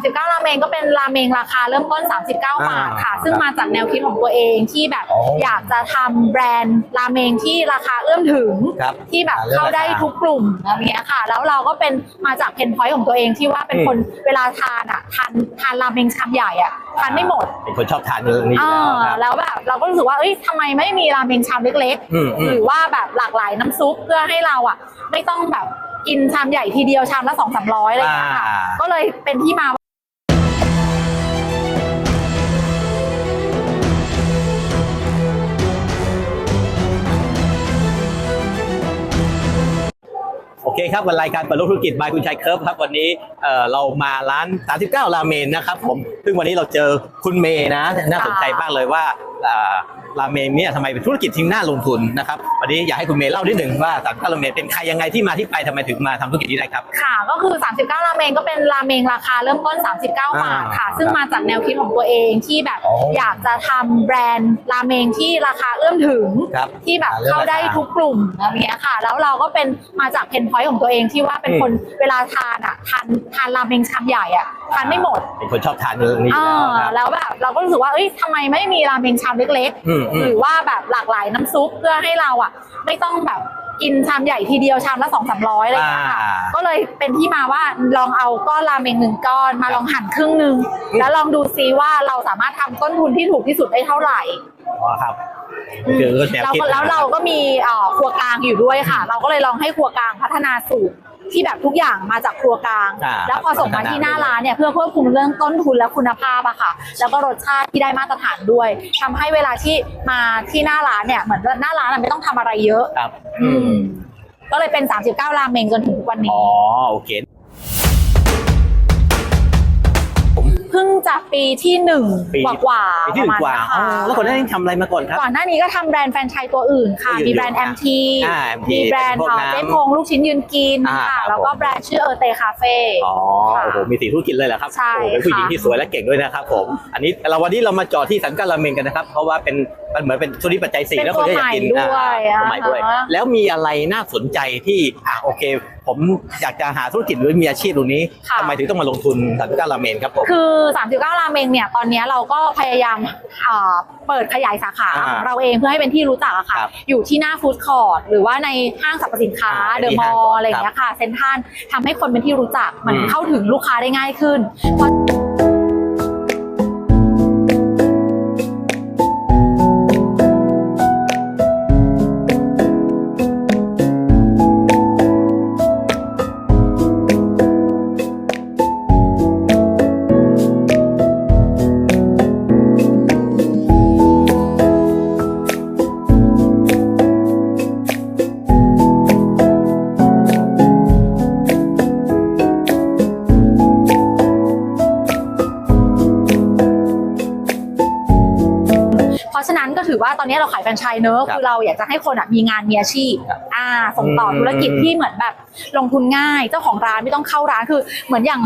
39 ราเมงก็เป็นราเมงราคาเริ่มต้น 39 บาทค่ะอ่าซึ่งมาจากแนวคิดของตัวเองที่แบบอ๋ออยากจะทำแบรนด์ราเมงที่ราคาเอื้อมถึง ครับที่แบบอ่าเรื่องเข้าได้ราคาทุกกลุ่มอะไรเงี้ยค่ะ แล้วเราก็เป็นมาจากเพนพอยต์ของตัวเองที่ว่าเป็นอืมคนเวลาทานอะทานทานราเมงชามใหญ่อะทานไม่หมด เป็นคนชอบทานเรื่องนี้อยู่อ่าแล้วครับแล้วแบบเราก็รู้สึกว่าเอ้ยทำไมไม่มีราเมงชามเล็กอืมอืม หรือว่าแบบหลากหลายน้ำซุปเพื่อให้เราอะ ไม่ต้องแบบกินชามใหญ่ทีเดียวชามละสองสามร้อยอะไรอย่างเงี้ยค่ะ อ่า ก็เลยเป็นที่มา ครับวันรายการเปิดโลกธุรกิจบายคุณชัยเคิร์ฟครับวันนี้เอ่อเรามาร้าน 39 ราเมนนะครับผมซึ่งวันนี้เราเจอคุณเมย์นะน่าสนใจมากเลยว่า ราเมนเนี่ยทำไมเป็นธุรกิจที่น่าลงทุนนะครับวันนี้อยากให้คุณเมย์เล่านิดหนึ่งว่า39ราเมนเป็นใครยังไงที่มาที่ไปทำไมถึงมาทำธุรกิจนี้ได้ครับ ค่ะก็คือ 39 ราเมงก็เป็นราเมงราคาเริ่มต้น 39 บาทค่ะอ่าซึ่งมาจากแนวคิดของตัวเองที่แบบอ๋อออยากจะทำแบรนด์ราเมงที่ราคาเอื้อมถึง ครับที่แบบอ่าเรื่องเข้าได้ราคาทุกกลุ่มอะไรเงี้ยค่ะ แล้วเราก็เป็นมาจากเพนพอยต์ของตัวเองที่ว่าเป็นอืมคนเวลาทานอะทานทานราเมงชามใหญ่อะทานไม่หมด เป็นคนชอบทานเรื่องนี้อยู่อ่าแล้วครับ แล้วแบบเราก็รู้สึกว่าเอ้ยทำไมไม่มีราเมงชามเล็กอืมอืม หรือว่าแบบหลากหลายน้ำซุปเพื่อให้เราอะ ไม่ต้องแบบกินชามใหญ่ทีเดียวชามละสองสามร้อยอะไรอย่างเงี้ยค่ะ อ่า ก็เลยเป็นที่มาว่าลองเอาก้อนราเมงหนึ่งก้อนมาลองหั่นครึ่งหนึ่งอืม แล้วลองดูซิว่าเราสามารถทำต้นทุนที่ถูกที่สุดได้เท่าไหร่ อ๋อครับคือแนวแล้วคิด ก็แล้วเราก็มีเอ่อครัวกลางอยู่ด้วยค่ะ เราก็เลยลองให้ครัวกลางพัฒนาสูตร ที่แบบทุกอย่างมาจากครัวกลาง อ่าแล้วพอส่งมาที่หน้าร้านเนี่ยเพื่อเพิ่มคุมเรื่องต้นทุนและคุณภาพอะค่ะ แล้วก็รสชาติที่ได้มาตรฐานด้วยทำให้เวลาที่มาที่หน้าร้านเนี่ยเหมือนหน้าร้านอะไม่ต้องทำอะไรเยอะ ครับ อืม ก็เลยเป็น 39 ราเมงจนถึงทุกวันนี้ อ๋อ โอเค เพิ่งจะปีที่หนึ่งปีกว่าๆปีที่หนึ่งกว่าประอ๋มาอณแล้วคนนั้นทำอะไรมาก่อนครับ ก่อนหน้านี้ก็ทำแบรนด์แฟรนไชส์ตัวอื่นค่ะอยู่มีแบรนด์อยู่ MT อ่า MT มีแบรนด์เป็นพวกเอ่อน้ำเจ๊พงลูกชิ้นยืนกินอ่าค่ะ ครับแล้วก็ผม แบรนด์ชื่อเออเตคาเฟ่ อ๋อค่ะโอ้โหมีสีธุรกิจเลยเหรอครับใช่โอ้โหเป็นผู้หญิงค่ะ ที่สวยและเก่งด้วยนะครับผม อันนี้เราวันนี้เรามาจอดที่สันกัลราเมงกันนะครับ เพราะว่าเป็นมันเหมือนเป็นช่วงนี้ปัจจัยสี่เป็นแล้วคนก็อยากกินตัวใหม่ด้วยอ่าตัวใหม่ด้วย อ่าฮะ แล้วมีอะไรน่าสนใจที่อะโอเค ผมอยากจะหาธุรกิจหรือมีอาชีพตรงนี้ค่ะ ทำไมถึงต้องมาลงทุนสันกัลราเมงครับผม คือ 39 ราเมงเนี่ย ตอนนี้เราก็พยายามอ่าเปิดขยายสาขาอ่าของเราเองเพื่อให้เป็นที่รู้จักอะค่ะ ครับอยู่ที่หน้าฟู้ดคอร์ทหรือว่าในห้างสรรพสินค้า อ่าเดอะที่มอห้างลก่อนล์อะไรอย่างเงี้ยค่ะ เซ็นทรัลทำให้คนเป็นที่รู้จัก มันอืม เข้าถึงลูกค้าได้ง่ายขึ้นเพรา นนี้เราขายแฟรนไชส์เนอะครับคือเราอยากจะให้คนอะมีงานมีอาชีพครับอ่าส่งต่ออมธุรกิจที่เหมือนแบบ ลงทุนง่าย เจ้าของร้านไม่ต้องเข้าร้านคือ เหมือนอย่าง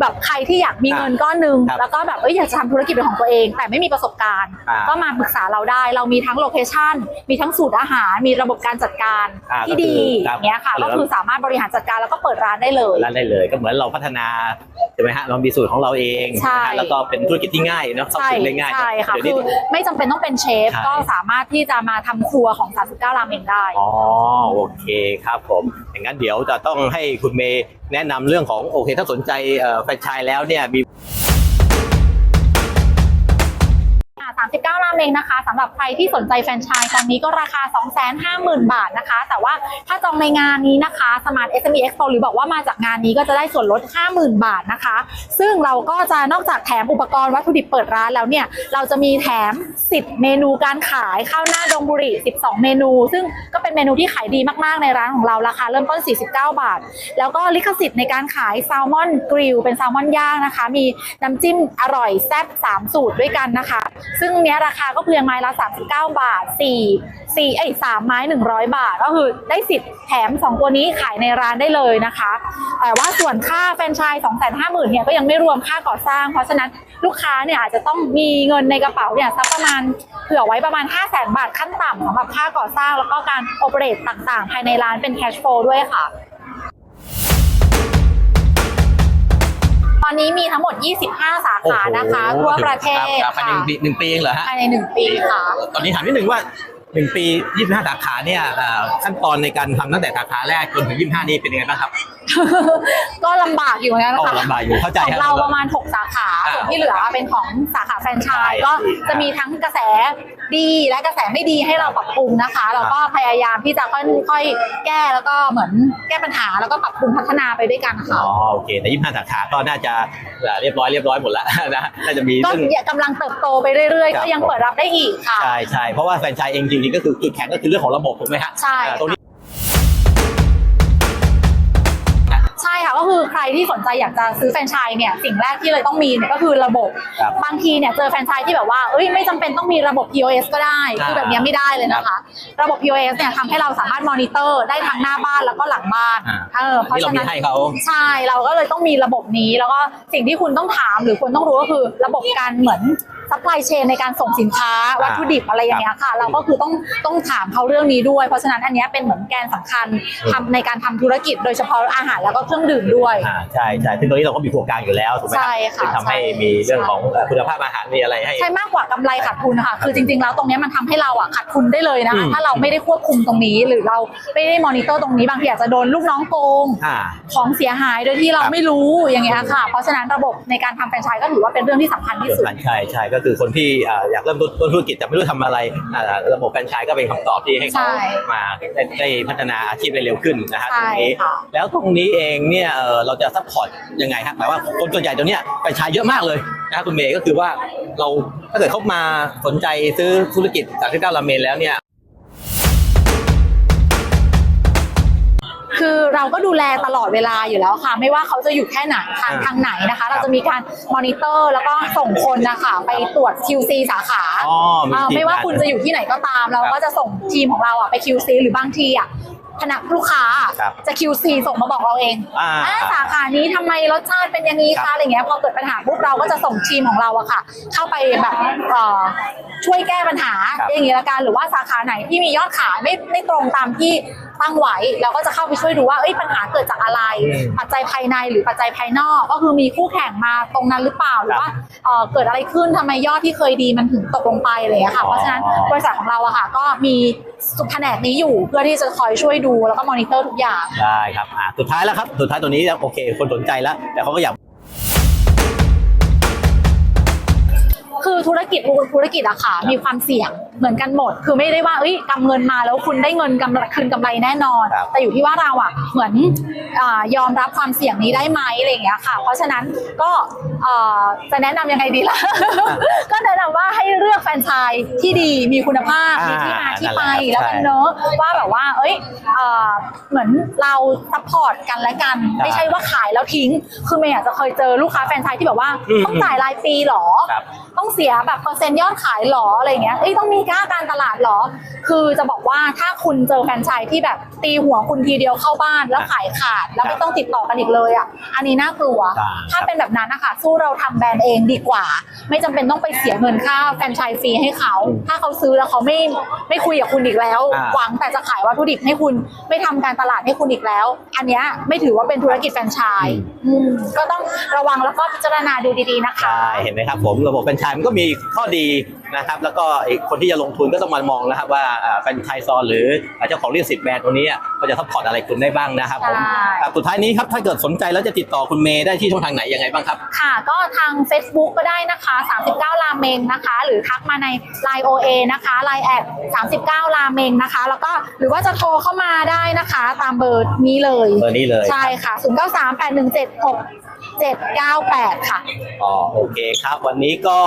แบบใครที่อยากมีเงินก้อนหนึ่งครับแล้วก็แบบเอ้ยอยากจะทำธุรกิจเป็นของตัวเอง แต่ไม่มีประสบการณ์ อ่าก็มาปรึกษาเราได้ เรามีทั้งโลเคชั่นมีทั้งสูตรอาหาร มีระบบการจัดการอ่าที่ก็คือดีครับอย่างเงี้ยค่ะเหลืก็อคือสามารถบริหารจัดการแล้วก็เปิดร้านได้เลย ร้านได้เลยก็เหมือนเราพัฒนาใช่ไหมฮะเรามีสูตรของเราเองใช่ นะฮะแล้วก็เป็นธุรกิจที่ง่ายเนาะเข้าใช่ถึงได้ง่ายใช่ค่ะเดี๋ยวคืนี้ อไม่จำเป็นต้องเป็นเชฟ ใช่ ก็สามารถที่จะมาทำครัวของ 39ราเมงได้ อ๋อโอเคครับผมอย่างนั้นเดี๋ยวจะต้องให้คุณเมย์แนะนำเรื่องของโอเค ถ้าสนใจเอ่อแฟรนไชส์แล้วเนี่ยมี เมงนะคะสำหรับใครที่สนใจแฟรนไชส์ตอนนี้ก็ราคา 250,000 บาทนะคะ แต่ว่าถ้าจองในงานนี้นะคะ Smart SME Expo หรือบอกว่ามาจากงานนี้ก็จะได้ส่วนลด 50,000 บาทนะคะ ซึ่งเราก็จะนอกจากแถมอุปกรณ์วัตถุดิบเปิดร้านแล้วเนี่ย เราจะมีแถม 10 เมนูการขายข้าวหน้าดงบุรี 12 เมนู ซึ่งก็เป็นเมนูที่ขายดีมากๆในร้านของเราราคาเริ่มต้น 49 บาท แล้วก็ลิขสิทธิ์ในการขายแซลมอนกริลเป็นแซลมอนย่างนะคะ มีน้ำจิ้มอร่อยแซ่บ3สูตรด้วยกันนะคะ ซึ่งเนี้ยราคาก็เพียงไม้ละ 39 บาท 4 4ไอ้ย3ไม้ 100 บาท ก็คือได้สิทธิ์แถม 2 ตัวนี้ขายในร้านได้เลยนะคะ แต่ว่าส่วนค่าแฟรนไชส์250,000เนี่ยก็ยังไม่รวมค่าก่อสร้าง เพราะฉะนั้นลูกค้าเนี่ยอาจจะต้องมีเงินในกระเป๋าเนี่ยสักประมาณเผื่อไว้ประมาณ 5 0 0 0 0 0บาทขั้นต่ำสำหรับค่าก่อสร้างแล้วก็การโอเปเรตต่างๆ ภายในร้านเป็นแคชโฟลด้วยค่ะ อนนี้มีทั้งหมด 25 สาขานะคะโอ้โหทั่วประเทศครับภายในค่ะหนึ่งปีเองเหรอฮะภายในหนึ่งปีค่ะ ตอนนี้ถามนิดนึงว่าหนึ่งปี 25 สาขาเนี่ยเอ่อขั้นตอนในการทำตั้งแต่สาขาแรกจนถึง 25 นี่เป็นยังไงบ้างครับ ก็ลำบากอยู่เหมือนกันโอ้นะคะลำบากอยู่เข้าใจของครับเราประมาณ 6 สาขาอ่าส่วนที่เหลือเป็นของสาขาแฟรนไชส์ใช่ก็ดีจะมีทั้งกระแส ดีและกระแสไม่ดีให้เราปรับปรุงนะคะ เราก็พยายามที่จะค่อยๆแก้แล้วก็เหมือนแก้ปัญหาแล้วก็ปรับปรุงพัฒนาไปด้วยกันค่ะอ๋อโอเคแต่25สาขาก็น่าจะเอ่อเรียบร้อยเรียบร้อยหมดแล้วนะน่าจะมีก็เรื่องกำลังเติบโตไปเรื่อยครัๆบก็ยังเปิดรับได้อีกค่ะใช่ใช่เพราะว่าแฟรนไชส์เองจริงๆก็คือจุดแข็งก็คือเรื่องของระบบถูกไหมฮะใช่อ่าตรงนี้ ค่ะก็คือใครที่สนใจอยากจะซื้อแฟรนไชส์เนี่ยสิ่งแรกที่เลยต้องมีเนี่ยก็คือระบบครับ บางทีเนี่ยเจอแฟรนไชส์ที่แบบว่าเอ้ยไม่จำเป็นต้องมีระบบ POS ก็ได้อ่าคือแบบเนี้ยไม่ได้เลยนะคะ ระบบ POS เนี่ยทำให้เราสามารถมอนิเตอร์ได้ทั้งหน้าบ้านแล้วก็หลังบ้านอ่าเออเพราะนี่เราฉะมีนั้นให้เขา ใช่เราก็เลยต้องมีระบบนี้แล้วก็สิ่งที่คุณต้องถามหรือคุณต้องรู้ก็คือระบบการเหมือน ซัพพลายเชนในการส่งสินค้าวัตถุดิบอะไรอย่างเงี้ยค่ะ เราก็คือต้องต้องถามเขาเรื่องนี้ด้วย เพราะฉะนั้นอันเนี้ยเป็นเหมือนแกนสำคัญทำในการทำธุรกิจ โดยเฉพาะอาหารแล้วก็เครื่องดื่มด้วยอ่าใช่ใช่ซึ่งตรงนี้เราก็มีครัวกลางอยู่แล้วถูกไหมใช่ค่ะซึ่งทำให้ใช่มีเรื่องของเอ่อคุณภาพอาหารมีอะไรให้ใช่มากกว่ากำไรขาดทุนค่ะคือจริงๆแล้วตรงเนี้ยมันทำให้เราอะขาดทุนได้เลยนะอืคะมถ้าเราไม่ได้ควบคุมตรงนี้ หรือเราไม่ได้มอนิเตอร์ตรงนี้บางทีอาจจะโดนลูกน้องโกงอ่าของเสียหายโดยที่เราครับไม่รู้อย่างเงี้ยค่ะ เพราะฉะนั้นระบบในการทำแฟรนไชส์ก็ถือว่าเป็นเรื่องที่สำคัญที่สุดใช่ใช่ก็คือคนที่อ่าอยากเริ่มต้นธุรกิจแต่ไม่รู้ทำอะไรอ่าระบบแฟรนไชส์ก็เป็นคำตอบที่ให้เขาใช่มาได้ได้พัฒนาอาชีพได้เร็วขึ้นนะฮะใช่ตรงนี้ค่ะแล้วตรงนี้เองเนี่ยเอ่อเราจะซัพพอร์ตยังไงฮะหมายว่าคนส่วนใหญ่ตัวเนี้ยแฟรนไชส์เยอะมากเลยนะครับคุณเมย์ก็คือว่าเราถ้าเกิดเขามาสนใจซื้อธุรกิจ39ราเมนแล้วเนี่ย เราก็ดูแลตลอดเวลาอยู่แล้วค่ะ ไม่ว่าเขาจะอยู่แค่ไหนทางอ่าทางไหนนะคะ เราจะมีการมอนิเตอร์ แล้วก็ส่งคนนะคะไปตรวจ QC สาขาอ๋อมีเอ่อทีม ไม่ว่างานคุณจะอยู่ที่ไหนก็ตาม เราครับก็จะส่งทีมของเราอะไป QC หรือบางทีอะคณะลูกค้าครับจะ QC ส่งมาบอกเราเองอ่าอ่าสาขานี้ทำไมรสชาติเป็นอย่างนี้ครัคะบ อะไรเงี้ยพอเกิดปัญหาปุ๊บเราก็จะส่งทีมของเราอะค่ะ เข้าไปแบบเอ่อช่วยแก้ปัญหา ครับอย่างนี้ละกันหรือว่าสาขาไหนที่มียอดขายไม่ไม่ตรงตามที่ ตั้งไว้เราก็จะเข้าไปช่วยดูว่าเอ้ยปัญหาเกิดจากอะไรอืมปัจจัยภายในหรือปัจจัยภายนอก ก็คือมีคู่แข่งมาตรงนั้นหรือเปล่าหรือว่าเอ่อเกิดอะไรขึ้นทำไมยอดที่เคยดีมันถึงตกลงไปอะไรอย่างเลยค่ะเพราะฉะนั้นบริษัทของเราอะค่ะ ก็มีสุแผนกนี้อยู่เพื่อที่จะคอยช่วยดูแล้วก็มอนิเตอร์ทุกอย่างได้ครับอ่าสุดท้ายแล้วครับสุดท้ายตัวนี้โอเค คนสนใจแล้ว แต่เขาก็อยาก คือธุรกิจทุกธุรกิจอะค่ะ มีความเสี่ยงเหมือนกันหมด คือไม่ได้ว่าเอ้ยกำเงินมาแล้วคุณได้เงินกำไรคืนกำไรแน่นอน ครับ แต่อยู่ที่ว่าเราอะเหมือนอายอมรับความเสี่ยงนี้ได้ไหมอะไรอย่างเงี้ยค่ะ เพราะฉะนั้นก็เอ่อจะแนะนำยังไงดีล่ะ ก็แนะนำว่าให้เลือกแฟรนไชส์ที่ดีมีคุณภาพมีที่มาที่ไปนั่นแหละแล้วกันเนอะว่าแบบว่า เอ้ยเอ่อเหมือนเราซัพพอร์ตกันและกัน ไม่ใช่ว่าขายแล้วทิ้ง คือเมย์อาจจะเคยเจอลูกค้าแฟรนไชส์ที่แบบว่าอืมต้องจ่ายรายปีหรอครับต้องเสียแบบเปอร์เซ็นต์ยอดขายหรออะไรเงี้ยเอ้ยต้องมีค่าการตลาดหรอ คือจะบอกว่าถ้าคุณเจอแฟรนไชส์ที่แบบตีหัวคุณทีเดียวเข้าบ้านแล้วขายขาดแล้วไม่ต้องติดต่อกันอีกเลยอะอันนี้น่ากลัวครับถ้าเป็นแบบนั้นนะคะสู้เราทำแบรนด์เองดีกว่า ไม่จำเป็นต้องไปเสียเงินค่าแฟรนไชส์ฟรีให้เขา ถ้าเขาซื้อแล้วเขาไม่ไม่คุยกับคุณอีกแล้ว อ่า หวังแต่จะขายวัตถุดิบให้คุณไม่ทำการตลาดให้คุณอีกแล้ว อันเนี้ยไม่ถือว่าเป็นธุรกิจแฟรนไชส์อืมก็ต้องระวังแล้วก็พิจารณาดูดีๆนะคะ ใช่เห็นไหมครับผมระบบแฟรนไชส์มันก็มีข้อดีนะครับ แล้วก็ไอ้คนที่จะลงทุนก็ต้องมามองนะครับว่าอ่าแฟรนไชส์ซอนหรือเจ้าของลิขสิทธิ์แบรนด์ตัวนี้อะเขาจะซัพพอร์ตอะไรคุณได้บ้างนะครับผมใช่ ครับสุดท้ายนี้ครับถ้าเกิดสนใจแล้วจะติดต่อคุณเมย์ได้ที่ช่องทางไหนยังไงบ้างครับ ค่ะก็ทาง Facebook ก็ได้นะคะ 39 ราเมงนะคะ หรือทักมาใน Line OA นะคะ Line แอด39 ราเมงนะคะ แล้วก็หรือว่าจะโทรเข้ามาได้นะคะ ตามเบอร์นี้เลยเบอร์นี้เลยใช่ค่ะ 093 817 6798 ค่ะ อ๋อโอเคครับ วันนี้ก็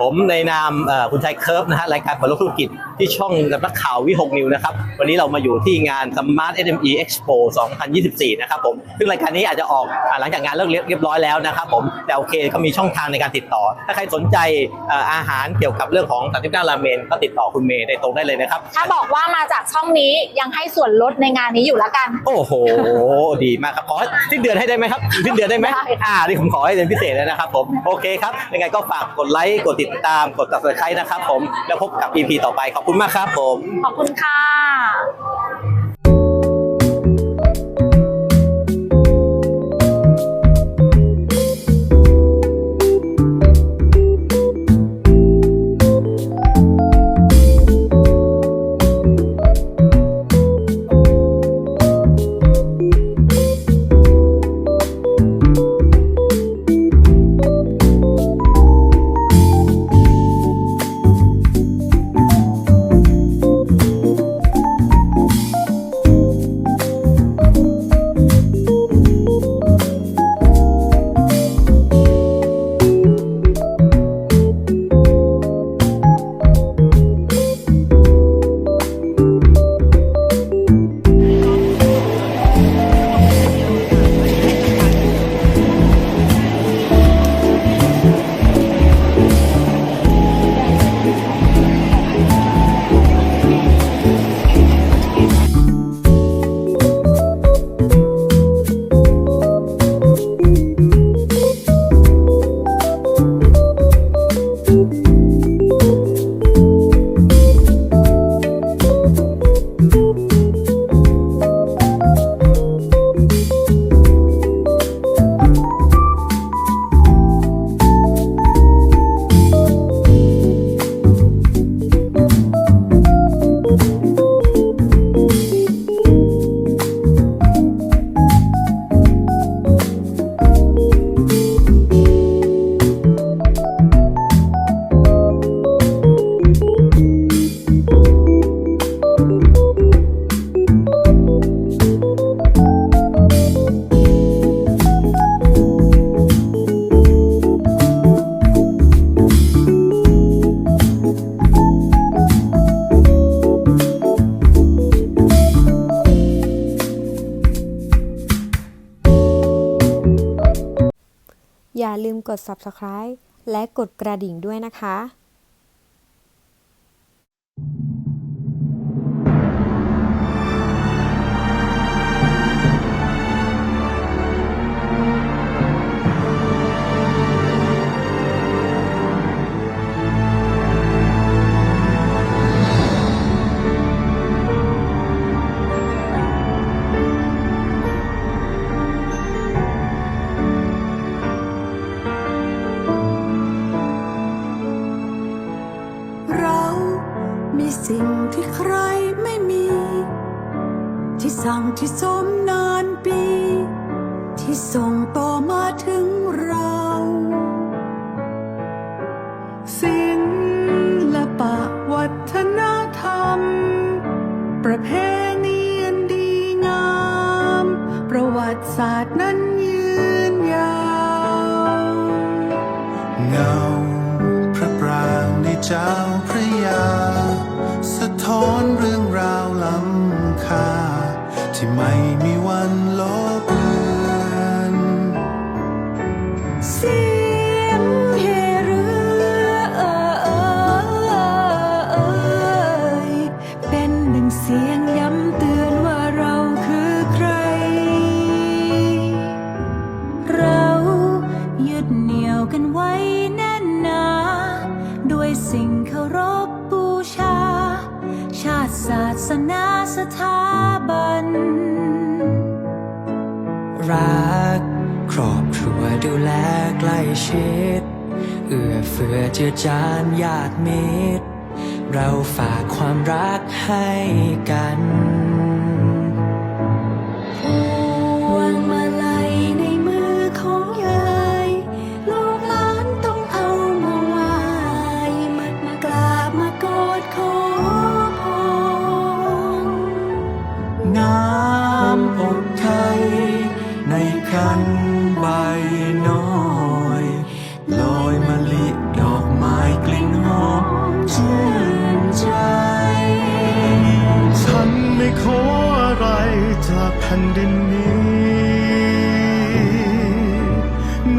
ผมในนามเอ่อคุณชัยเคิร์ฟนะฮะรายการเปิดโลกธุรกิจที่ช่องนักข่าววิหกนิวนะครับ วันนี้เรามาอยู่ที่งาน Smart SME Expo 2024 นะครับผม ซึ่งรายการนี้อาจจะออกอ่าหลังจากงานเลิกเรียบร้อยแล้วนะครับผม แต่โอเคก็มีช่องทางในการติดต่อ ถ้าใครสนใจเอ่ออาหารเกี่ยวกับเรื่องของ39ราเมนก็ติดต่อคุณเมย์ได้ตรงได้เลยนะครับ ถ้าบอกว่ามาจากช่องนี้ยังให้ส่วนลดในงานนี้อยู่แล้วกัน โอ้โห ดีมากครับ ขอให้สิ้นเดือนให้ได้ไหมครับสิ้นเดือนได้ไหมได้ค่ะอ่านี่ผมขอให้เป็นพิเศษเลยนะครับผม โอเคครับ ยังไงก็ฝากกดไลค์ กดติดตามกดติดตามนะครับผมแล้วพบกับ EP ต่อไปขอบคุณมากครับผม ขอบคุณค่ะ ด subscribe และกดกระดิ่งด้วยนะคะ ที่สั่งที่สมนานปี ที่ส่งต่อมาถึงเราศิลปะวัฒนธรรม ประเพณีอันดีงาม ประวัติศาสตร์นั้นยืนยาวเงาพระปรางในเจ้าพระยา สะท้อน ที่ไม่มีวันลบเลือน มิตร เราฝากความรักให้กัน ขออะไรจากแผ่นดินนี้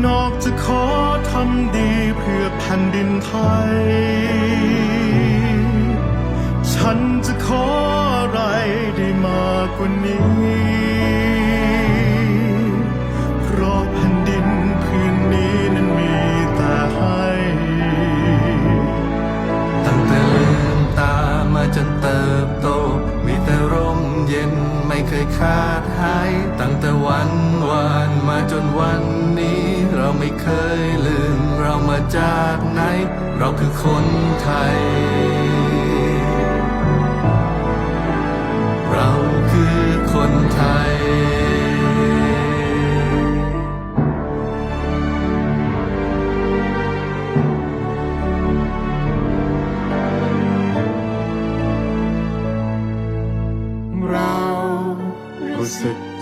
นอกจากขอทำดีเพื่อแผ่นดินไทย ฉันจะขออะไรได้มากกว่านี้ ขาดหายตั้งแต่วันวานมาจนวันนี้ เราไม่เคยลืมเรามาจากไหน เราคือคนไทย เราคือคนไทย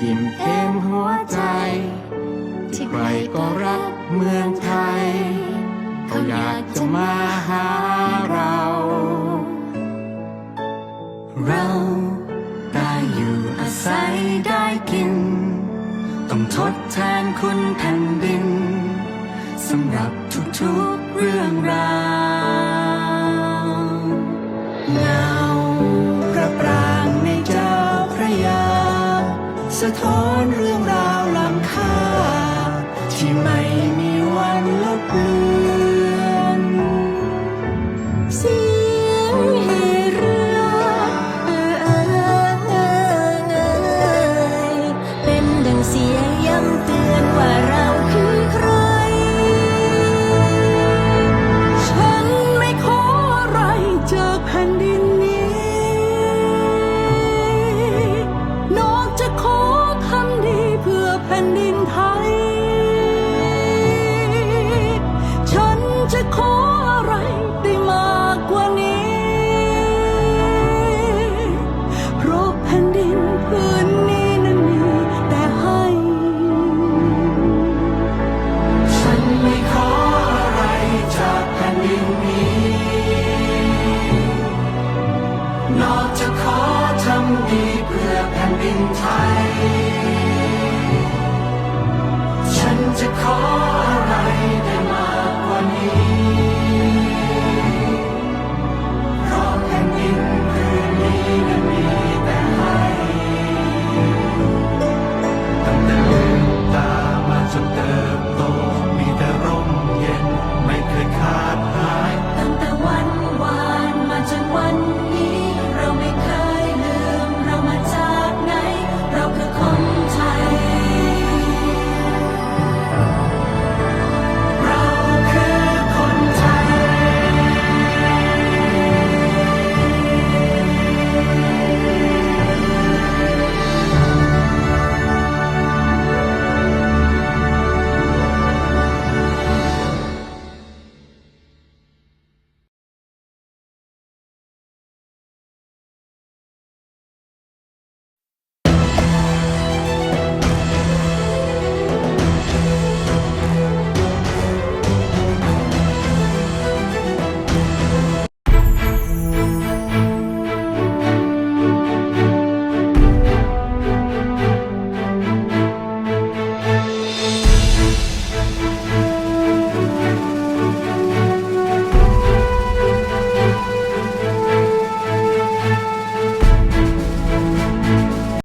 ยิ้มเต็มหัวใจ ที่ใครก็รักเมืองไทย เขาอยากจะมาหาเรา เราได้อยู่อาศัยได้กิน ต้องทดแทนคุณแผ่นดินสำหรับทุกๆเรื่องราว สะท้อน